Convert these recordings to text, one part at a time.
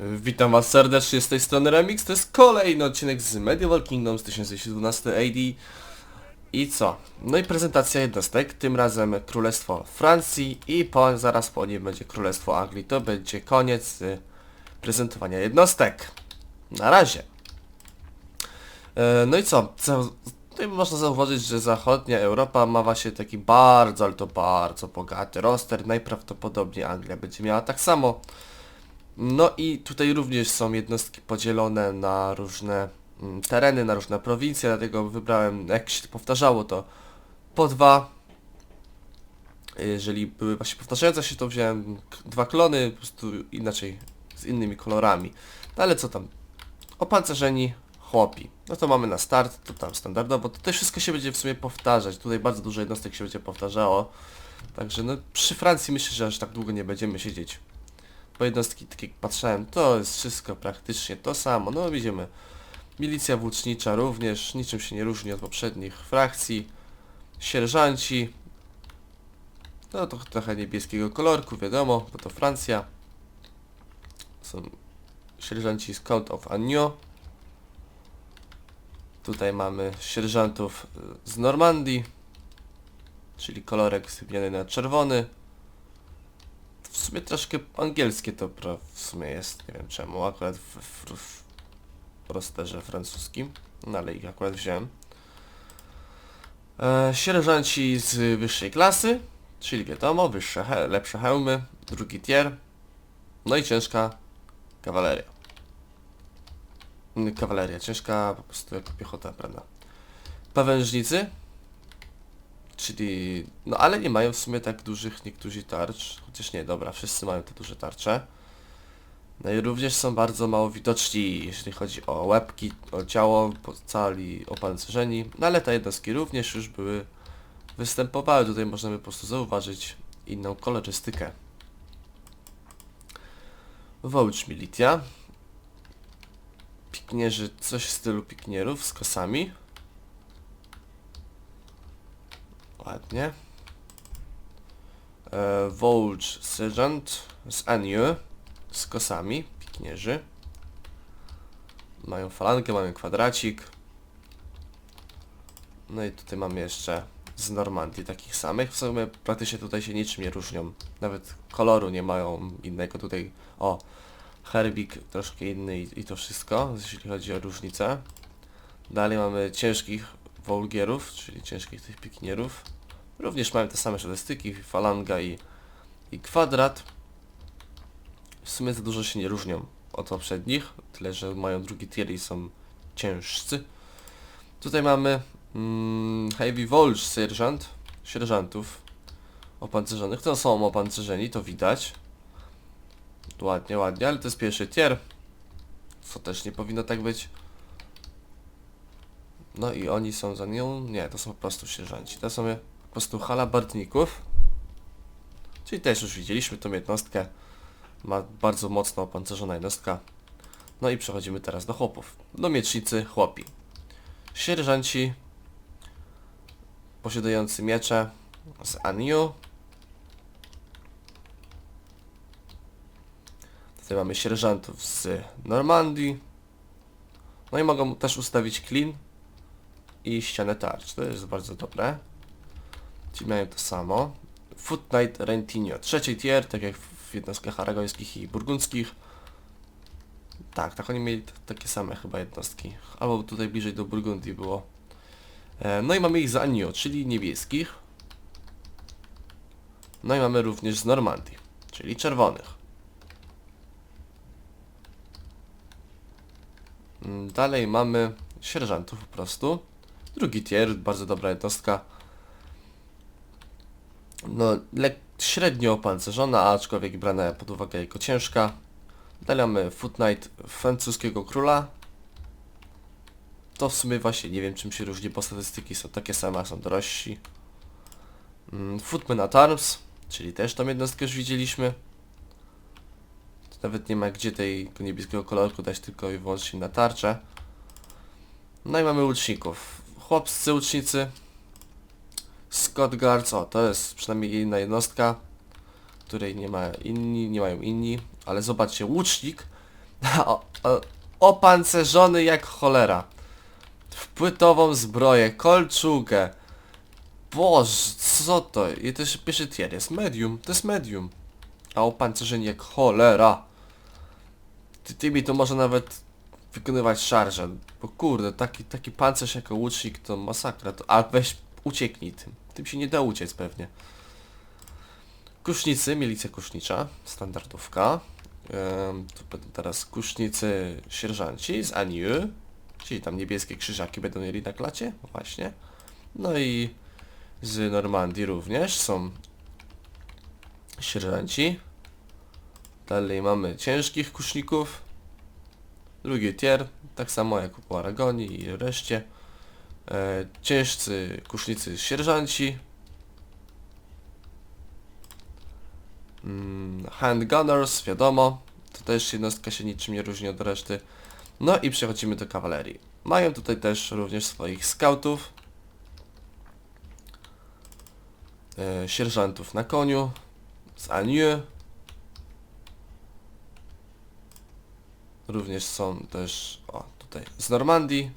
Witam was serdecznie z tej strony Remix, to jest kolejny odcinek z Medieval Kingdoms 1212 AD I co? No i prezentacja jednostek, tym razem Królestwo Francji i po, zaraz po nim będzie Królestwo Anglii. To będzie koniec y, prezentowania jednostek. Na razie. E, no i co? Tutaj można zauważyć, że zachodnia Europa ma właśnie taki bardzo, ale to bardzo bogaty roster. Najprawdopodobniej Anglia będzie miała tak samo. No i tutaj również są jednostki podzielone na różne mm, tereny, na różne prowincje, dlatego wybrałem, jak się powtarzało to po dwa. Jeżeli były właśnie powtarzające się, to wziąłem dwa klony, po prostu inaczej, z innymi kolorami. No ale co tam? Opancerzeni chłopi. No to mamy na start, to tam standardowo, to też wszystko się będzie w sumie powtarzać. Tutaj bardzo dużo jednostek się będzie powtarzało. Także no przy Francji myślę, że aż tak długo nie będziemy siedzieć bo jednostki, tak jak patrzałem, to jest wszystko praktycznie to samo. No widzimy, milicja włócznicza również, niczym się nie różni od poprzednich frakcji. Sierżanci, no to trochę niebieskiego kolorku, wiadomo, bo to Francja. Są sierżanci z Count of Agno. Tutaj mamy sierżantów z Normandii, czyli kolorek zmieniony na czerwony. W sumie troszkę angielskie to w sumie jest, nie wiem czemu, akurat w, w, w rosterze francuskim, no ale ich akurat wziąłem. E, sierżanci z wyższej klasy, czyli wiadomo, wyższe, he lepsze hełmy, drugi tier, no i ciężka kawaleria. Kawaleria, ciężka po prostu jako piechota, prawda. Pawężnicy, Czyli, no ale nie mają w sumie tak dużych niektórzy tarcz, chociaż nie, dobra, wszyscy mają te duże tarcze. No i również są bardzo mało widoczni, jeżeli chodzi o łebki, o ciało, cali opancerzeni, no ale te jednostki również już były, występowały, tutaj możemy po prostu zauważyć inną kolorystykę. Wołcz Militia. Piknierzy, coś w stylu piknierów z kosami. Ładnie. E, Volge Sergeant z Aniu z kosami, piknierzy. Mają falangę, mają kwadracik. No i tutaj mamy jeszcze z Normandii takich samych. W sumie praktycznie tutaj się niczym nie różnią. Nawet koloru nie mają innego tutaj. O, herbik troszkę inny i, i to wszystko, jeśli chodzi o różnicę. Dalej mamy ciężkich Wolgierów, czyli ciężkich tych pikinierów. Również mają te same statystyki, falanga i, i kwadrat. W sumie za dużo się nie różnią od poprzednich, tyle że mają drugi tier i są ciężcy. Tutaj mamy mm, Heavy Volge Sergeant, sierżantów opancerzonych. To są opancerzeni, to widać. Ładnie, ładnie, ale to jest pierwszy tier. Co też nie powinno tak być. No i oni są za nią? Nie, to są po prostu sierżanci. To są po prostu halabardników. Czyli też już widzieliśmy tą jednostkę. Ma bardzo mocno opancerzona jednostka. No i przechodzimy teraz do chłopów. Do miecznicy chłopi. Sierżanci posiadający miecze z Aniu. Tutaj mamy sierżantów z Normandii. No i mogą też ustawić clean i ścianę tarcz. To jest bardzo dobre. Ci mają to samo. Foot Knight Rentinio. Tier, tak jak w jednostkach aragońskich i burgundzkich. Tak, tak oni mieli takie same chyba jednostki. Albo tutaj bliżej do Burgundii było. E, no i mamy ich z Anio, czyli niebieskich. No i mamy również z Normandii, czyli czerwonych. Mm, Dalej mamy sierżantów po prostu. Drugi tier, bardzo dobra jednostka. No, lek średnio opancerzona, aczkolwiek brana pod uwagę jako ciężka. Dalej mamy Foot francuskiego króla. To w sumie właśnie nie wiem czym się różni, bo statystyki są takie same, są drożsi. Mm, Footman at Arms, czyli też tą jednostkę już widzieliśmy. To nawet nie ma gdzie tej niebieskiego kolorku dać tylko i wyłącznie na tarczę. No i mamy łuczników. Chłopscy łucznicy. Scott Guards, o to jest przynajmniej jedna jednostka, której nie ma inni, nie mają inni, ale zobaczcie, łucznik o, o, opancerzony jak cholera. W płytową zbroję, kolczugę. Boże, co to? I to jest pierwszy tier, jest medium, to jest medium. A opancerzenie jak cholera. Ty, tymi to może nawet wykonywać szarże. Bo kurde, taki, taki pancerz jako łucznik to masakra. To, a weź ucieknij tym. Tym się nie da uciec pewnie. Kusznicy, milicja kusznicza, standardówka. Ym, tu będą teraz kusznicy sierżanci z Aniu, czyli tam niebieskie krzyżaki będą mieli na klacie, właśnie. No i z Normandii również są sierżanci. Dalej mamy ciężkich kuszników. Drugi tier, tak samo jak u Aragonii i reszcie. E, ciężcy kusznicy sierżanci. Mm, handgunners, wiadomo. To też jednostka się niczym nie różni od reszty. No i przechodzimy do kawalerii. Mają tutaj też również swoich scoutów. E, sierżantów na koniu. Z Anieu. Również są też, o tutaj, z Normandii.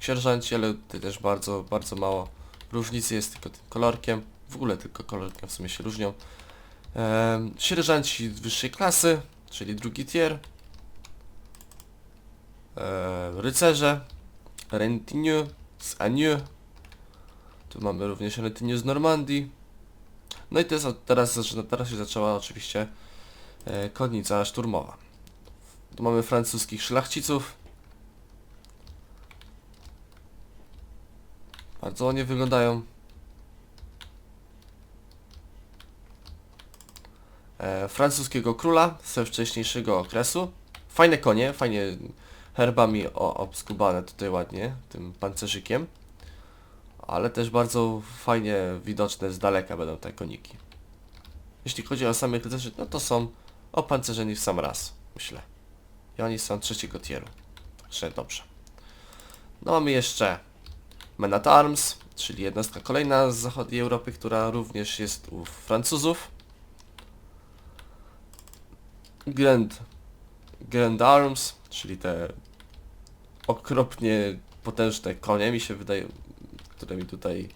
Sierżanci, ale tutaj też bardzo, bardzo mało różnicy jest tylko tym kolorkiem. W ogóle tylko kolorkiem w sumie się różnią. Em, sierżanci wyższej klasy, czyli drugi tier. E, rycerze. Rentiniu z Anieu. Tu mamy również Rentiniu z Normandii. No i teraz, zaczyna- teraz się zaczęła oczywiście e, konnica szturmowa. Tu mamy francuskich szlachciców. Bardzo ładnie wyglądają. E, francuskiego króla ze wcześniejszego okresu. Fajne konie, fajnie herbami obskubane tutaj ładnie, tym pancerzykiem. Ale też bardzo fajnie widoczne z daleka będą te koniki. Jeśli chodzi o samych rycerzy, no to są opancerzeni w sam raz, myślę. I oni są trzeciego tieru. Także dobrze. No mamy jeszcze Men at Arms, czyli jednostka kolejna z zachodniej Europy, która również jest u Francuzów. Grand, Grand Arms, czyli te okropnie potężne konie, mi się wydaje, które mi tutaj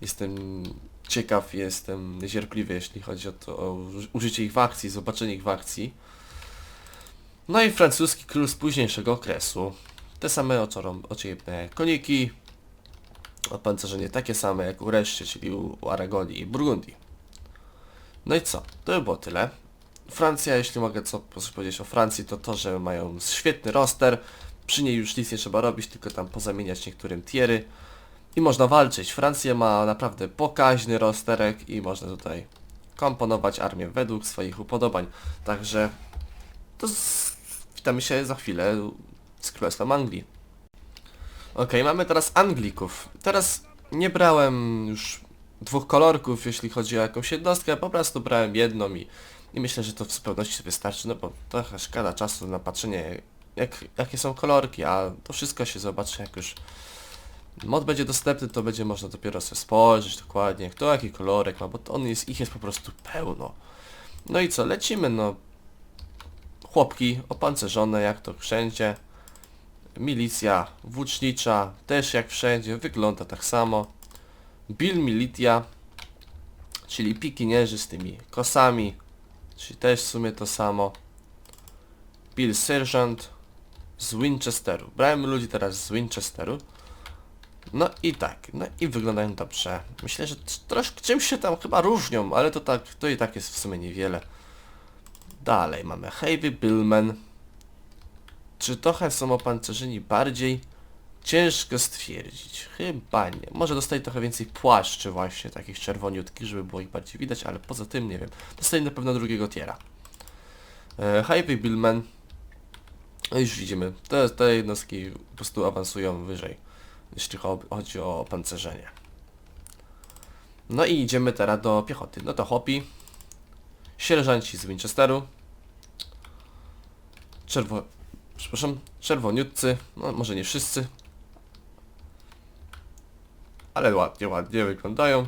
jestem ciekaw, jestem niecierpliwy, jeśli chodzi o to o użycie ich w akcji, zobaczenie ich w akcji. No i francuski król z późniejszego okresu. Te same oczorom, ociepne koniki, opancerzenie takie same jak u reszcie, czyli u, Aragonii i Burgundii. No i co? To by było tyle. Francja, jeśli mogę co powiedzieć o Francji, to to, że mają świetny roster. Przy niej już nic nie trzeba robić, tylko tam pozamieniać niektórym tiery. I można walczyć. Francja ma naprawdę pokaźny rosterek i można tutaj komponować armię według swoich upodobań. Także to. Witamy się za chwilę z Królestwem Anglii. Okej, mamy teraz Anglików. Teraz nie brałem już dwóch kolorków, jeśli chodzi o jakąś jednostkę, po prostu brałem jedną i, i myślę, że to w zupełności wystarczy, no bo trochę szkoda czasu na patrzenie jak, jakie są kolorki, a to wszystko się zobaczy jak już mod będzie dostępny, to będzie można dopiero sobie spojrzeć dokładnie, kto jaki kolorek ma, bo on jest, ich jest po prostu pełno. No i co, lecimy, no. Chłopki opancerzone, jak to wszędzie. Milicja włócznicza, też jak wszędzie, wygląda tak samo. Bill Militia, czyli pikinierzy z tymi kosami, czyli też w sumie to samo. Bill Sergeant z Winchesteru. Brałem ludzi teraz z Winchesteru. No i tak, no i wyglądają dobrze. Myślę, że troszkę czymś się tam chyba różnią, ale to tak, to i tak jest w sumie niewiele. Dalej mamy Heavy Billman. Czy trochę są opancerzeni bardziej? Ciężko stwierdzić. Chyba nie. Może dostali trochę więcej płaszczy właśnie, takich czerwoniutkich, żeby było ich bardziej widać, ale poza tym nie wiem. Dostali na pewno drugiego tiera. E, Heavy Billman. No już widzimy. Te, te jednostki po prostu awansują wyżej, jeśli cho- chodzi o pancerzenie. No i idziemy teraz do piechoty. No to Hopi. Sierżanci z Winchesteru. Czerwo... Przepraszam, czerwoniutcy. No może nie wszyscy. Ale ładnie, ładnie wyglądają.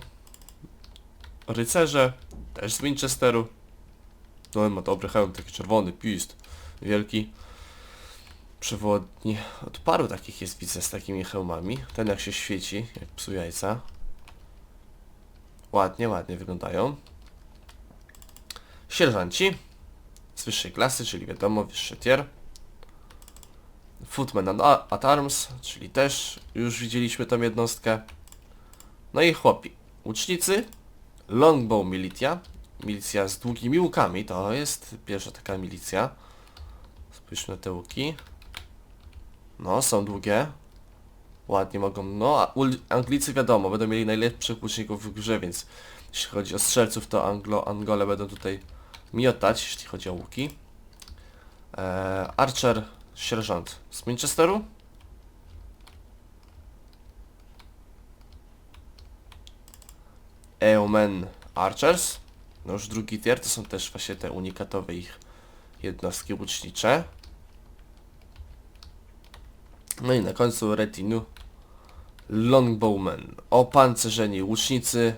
Rycerze. Też z Winchesteru. No ma dobry hełm, taki czerwony, pist. wielki. Przewodni. Od paru takich jest widzę z takimi hełmami. Ten jak się świeci, jak psu jajca. Ładnie, ładnie wyglądają. Sierżanci z wyższej klasy, czyli wiadomo, wyższy tier. Footman at Arms, czyli też już widzieliśmy tą jednostkę. No i chłopi. Łucznicy, Longbow Militia, milicja z długimi łukami, to jest pierwsza taka milicja. Spójrzmy na te łuki. No, są długie. Ładnie mogą, no, a Anglicy wiadomo, będą mieli najlepszych łuczników w grze, więc jeśli chodzi o strzelców, to Anglo Angole będą tutaj miotać, jeśli chodzi o łuki. Eee, Archer, sierżant z Manchesteru. Eomen Archers. No już drugi tier, to są też właśnie te unikatowe ich jednostki łucznicze. No i na końcu Retinu Longbowmen. Opancerzeni łucznicy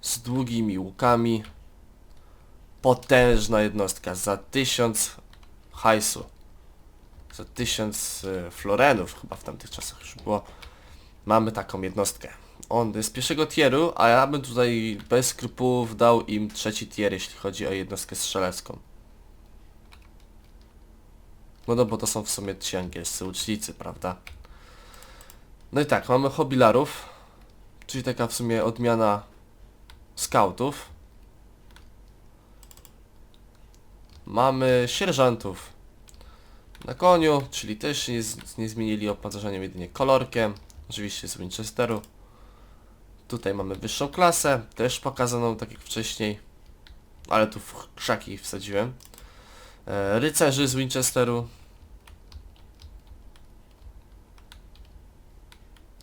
z długimi łukami. Potężna jednostka za 1000 hajsu. Za 1000 y, florenów chyba w tamtych czasach już było. Mamy taką jednostkę. On jest pierwszego tieru, a ja bym tutaj bez skrupułów dał im trzeci tier, jeśli chodzi o jednostkę strzelecką. No no bo to są w sumie ci angielscy ucznicy, prawda? No i tak, mamy hobilarów, czyli taka w sumie odmiana scoutów. Mamy sierżantów na koniu, czyli też nie, nie zmienili opancerzaniem jedynie kolorkiem, oczywiście z Winchesteru. Tutaj mamy wyższą klasę, też pokazaną tak jak wcześniej, ale tu w krzaki wsadziłem. E, rycerzy z Winchesteru.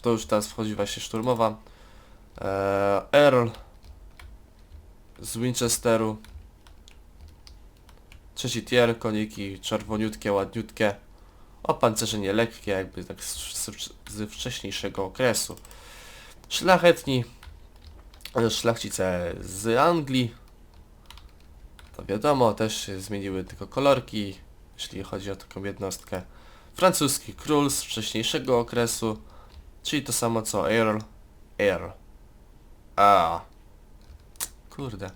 To już teraz wchodzi właśnie szturmowa. E, Earl z Winchesteru. Trzeci tier, koniki czerwoniutkie, ładniutkie. Opancerzenie lekkie, jakby tak z, z, z wcześniejszego okresu. Szlachetni, ale szlachcice z Anglii. To wiadomo, też zmieniły tylko kolorki, jeśli chodzi o taką jednostkę. Francuski król z wcześniejszego okresu, czyli to samo co Earl. Earl. A. Kurde.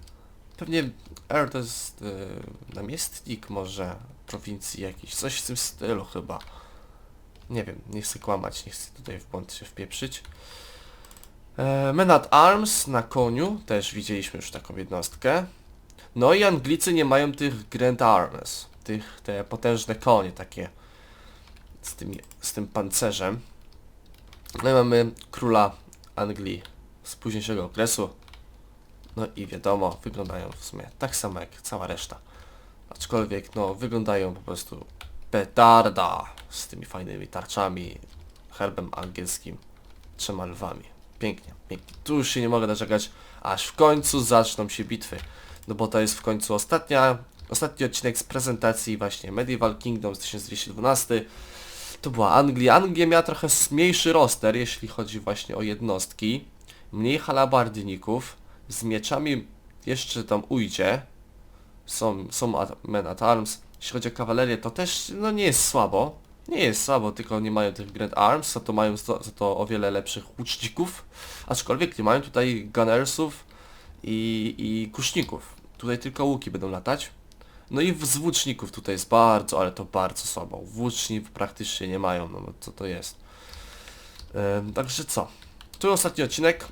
Pewnie Earl to jest yy, namiestnik może prowincji jakiś, coś w tym stylu chyba. Nie wiem, nie chcę kłamać, nie chcę tutaj w błąd się wpieprzyć. E, Men at Arms na koniu, też widzieliśmy już taką jednostkę. No i Anglicy nie mają tych Grand Arms, tych, te potężne konie takie z, tymi, z tym pancerzem. No i mamy króla Anglii z późniejszego okresu. No i wiadomo, wyglądają w sumie tak samo jak cała reszta. Aczkolwiek no wyglądają po prostu petarda z tymi fajnymi tarczami, herbem angielskim, trzema lwami. Pięknie, pięknie. Tu już się nie mogę doczekać, aż w końcu zaczną się bitwy. No bo to jest w końcu ostatnia, ostatni odcinek z prezentacji właśnie Medieval Kingdoms 1212. To była Anglia. Anglia miała trochę mniejszy roster, jeśli chodzi właśnie o jednostki. Mniej halabardników. Z mieczami jeszcze tam ujdzie. Są, są men at arms. Jeśli chodzi o kawalerię, to też no nie jest słabo. Nie jest słabo, tylko nie mają tych Grand Arms, za to mają za to o wiele lepszych łuczników. Aczkolwiek nie mają tutaj gunnersów i, i kuszników. Tutaj tylko łuki będą latać. No i z włóczników tutaj jest bardzo, ale to bardzo słabo. Włóczni praktycznie nie mają, no bo co to jest. Ym, także co? Tu ostatni odcinek.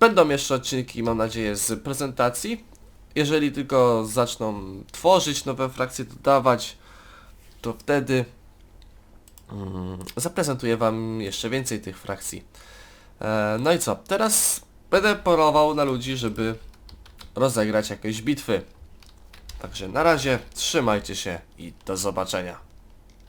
Będą jeszcze odcinki, mam nadzieję, z prezentacji. Jeżeli tylko zaczną tworzyć nowe frakcje, dodawać, to wtedy mm, zaprezentuję Wam jeszcze więcej tych frakcji. E, no i co? Teraz będę polował na ludzi, żeby rozegrać jakieś bitwy. Także na razie, trzymajcie się i do zobaczenia.